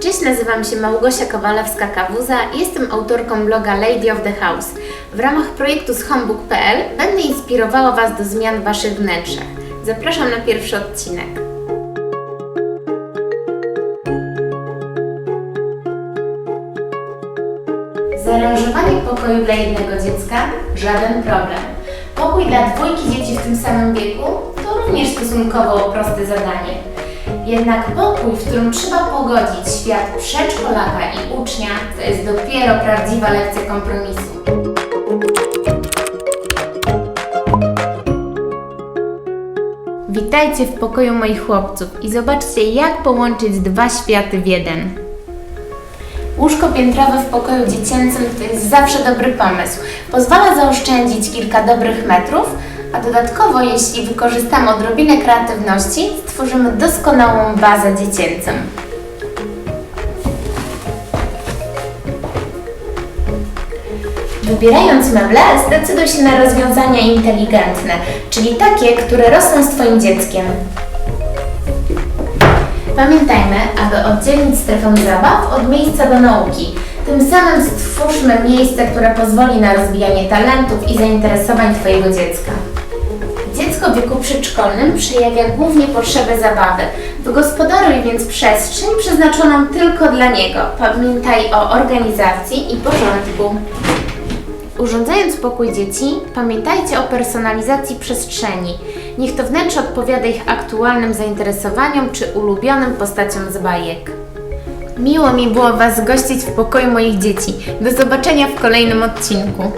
Cześć, nazywam się Małgosia Kowalewska-Kawuza i jestem autorką bloga Lady of the House. W ramach projektu z homebook.pl będę inspirowała Was do zmian w Waszych wnętrzach. Zapraszam na pierwszy odcinek. Zaaranżowanie pokoju dla jednego dziecka? Żaden problem. Pokój dla dwójki dzieci w tym samym wieku? To również stosunkowo proste zadanie. Jednak pokój, w którym trzeba pogodzić świat przedszkolaka i ucznia, to jest dopiero prawdziwa lekcja kompromisu. Witajcie w pokoju moich chłopców i zobaczcie, jak połączyć dwa światy w jeden. Łóżko piętrowe w pokoju dziecięcym to jest zawsze dobry pomysł. Pozwala zaoszczędzić kilka dobrych metrów, a dodatkowo, jeśli wykorzystamy odrobinę kreatywności, stworzymy doskonałą bazę dziecięcą. Wybierając meble, zdecyduj się na rozwiązania inteligentne, czyli takie, które rosną z Twoim dzieckiem. Pamiętajmy, aby oddzielić strefę zabaw od miejsca do nauki. Tym samym stwórzmy miejsce, które pozwoli na rozwijanie talentów i zainteresowań Twojego dziecka. Dziecko w wieku przedszkolnym przejawia głównie potrzebę zabawy. Wygospodaruj więc przestrzeń przeznaczoną tylko dla niego. Pamiętaj o organizacji i porządku. Urządzając pokój dzieci, pamiętajcie o personalizacji przestrzeni. Niech to wnętrze odpowiada ich aktualnym zainteresowaniom czy ulubionym postaciom z bajek. Miło mi było Was gościć w pokoju moich dzieci. Do zobaczenia w kolejnym odcinku.